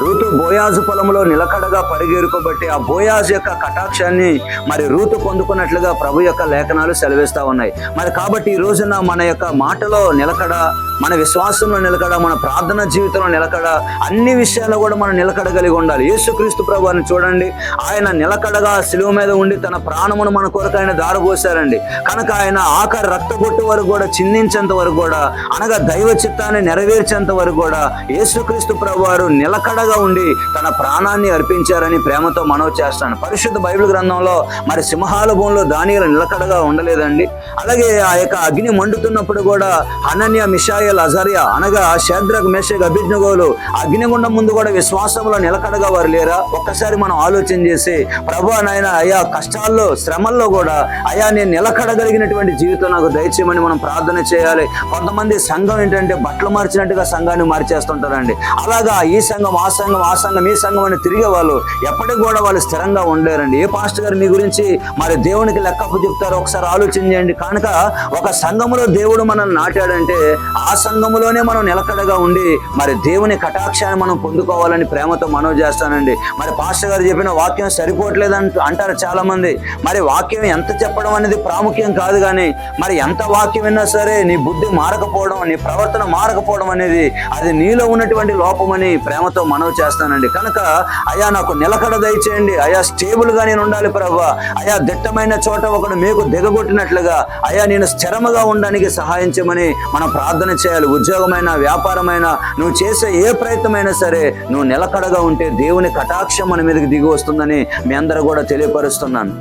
Ruth బోయాజు పొలంలో నిలకడగా పరిగెరుకోబట్టి ఆ బోయాజు యొక్క కటాక్షాన్ని మరి రూతు పొందుకున్నట్లుగా ప్రభు యొక్క లేఖనాలు సెలవిస్తూ ఉన్నాయి. మరి కాబట్టి ఈ రోజున మన యొక్క మాటలో నిలకడ మన విశ్వాసంలో నిలకడ మన ప్రార్థన జీవితంలో నిలకడ అన్ని విషయాల్లో కూడా మనం నిలకడ కలిగి ఉండాలి. యేసుక్రీస్తు ప్రభుని చూడండి. ఆయన నిలకడగా శిలువ మీద ఉండి తన ప్రాణమును మన కొరకు ఆయన దారబోసారండి. కనుక ఆయన ఆఖరి రక్తగొట్టు వరకు కూడా చిందించేంత వరకు కూడా అనగా దైవ చిత్తాన్ని నెరవేర్చేంత వరకు కూడా యేసుక్రీస్తు ప్రభువారు నిలకడగా ఉండి తన ప్రాణాన్ని అర్పించారని ప్రేమతో మనవి చేస్తాను. పరిశుద్ధ బైబిల్ గ్రంథంలో మరి సింహాల భూమిలో దానియలు నిలకడగా ఉండలేదండి. అలాగే ఆ యొక్క అగ్ని మండుతున్నప్పుడు కూడా అనన్య మిషాయల్ అజరియా అనగా శద్రక్ మెషక్ అభిజ్ఞగోలు అగ్నిగుండం ముందు కూడా విశ్వాసంలో నిలకడగా వారు లేరా? ఒక్కసారి మనం ఆలోచన చేసి ప్రభా నాయన అయా కష్టాల్లో శ్రమల్లో కూడా అయా నేను నిలకడగలిగినటువంటి జీవితం నాకు దయచేయమని మనం ప్రార్థన చేయాలి. కొంతమంది సంఘం ఏంటంటే బట్టలు మార్చినట్టుగా సంఘాన్ని మార్చేస్తుంటారండి. అలాగా ఈ సంఘం ఆ సంఘం ఆ సంఘం ఈ సంఘం అని తిరిగే వాళ్ళు ఎప్పటికి కూడా వాళ్ళు స్థిరంగా ఉండలేరండి. ఏ పాస్టర్ గారు మీ గురించి మరి దేవునికి లెక్కప్పు చెప్తారో ఒకసారి ఆలోచన చేయండి. కనుక ఒక సంఘంలో దేవుడు మనల్ని నాటాడంటే ఆ సంఘములోనే మనం నిలకడగా ఉండి మరి దేవుని కటాక్షాన్ని మనం పొందుకోవాలని ప్రేమతో మనవి చేస్తానండి. మరి పాస్టర్ గారు చెప్పిన వాక్యం సరిపోవట్లేదు అంట అంటారు చాలా మంది మరి వాక్యం ఎంత చెప్పడం అనేది ప్రాముఖ్యం కాదు కానీ మరి ఎంత వాక్యం విన్నా సరే నీ బుద్ధి మారకపోవడం నీ ప్రవర్తన మారకపోవడం అనేది అది నీలో ఉన్నటువంటి లోపమని ప్రేమతో మనవి చేస్తానండి. కనుక అయా నాకు నిలకడ దయచేయండి. అయా స్టేబుల్గా నేను ఉండాలి ప్రభా. అయా దిట్టమైన చోట ఒకడు మీకు దిగగొట్టినట్లుగా అయా నేను స్థిరముగా ఉండడానికి సహాయం చేయమని మనం ప్రార్థన చేయాలి ఉద్యోగమైన వ్యాపారమైన నువ్వు చేసే ఏ ప్రయత్నమైనా సరే నువ్వు నిలకడగా ఉంటే దేవుని కటాక్షం మన మీదకి దిగి వస్తుందని మీ అందరూ కూడా తెలియపరుస్తున్నాను.